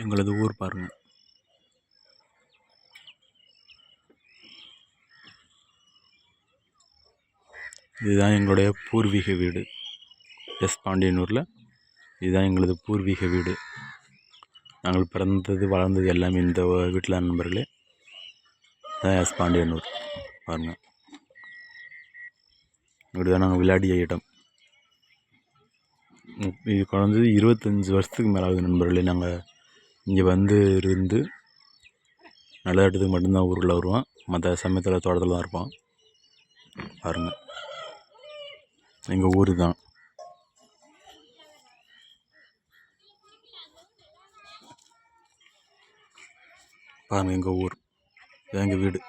எங்களது ஊர் பாருங்கள் இதுதான் எங்களுடைய பூர்வீக வீடு. எஸ் பாண்டியனூரில் இதுதான் எங்களது பூர்வீக வீடு. நாங்கள் பிறந்தது வளர்ந்தது எல்லாமே இந்த வீட்டில் நண்பர்களே. இதுதான் எஸ் பாண்டியனூர். பாருங்கள் இப்படி தான் நாங்கள் விளையாடிய இடம். இது குறைஞ்சது இருபத்தஞ்சி வருஷத்துக்கு மேலே ஆகுது நண்பர்களே. நாங்கள் இங்கே வந்து இருந்து விளையாட்டுக்கு மட்டும்தான் ஊருக்குள்ளே வருவான். மற்ற சமயத்தில் தோட்டத்தில் தான் பாருங்கள் எங்கள் ஊர் தான். பாருங்கள் எங்கள் ஊர். எங்கள் வீடு.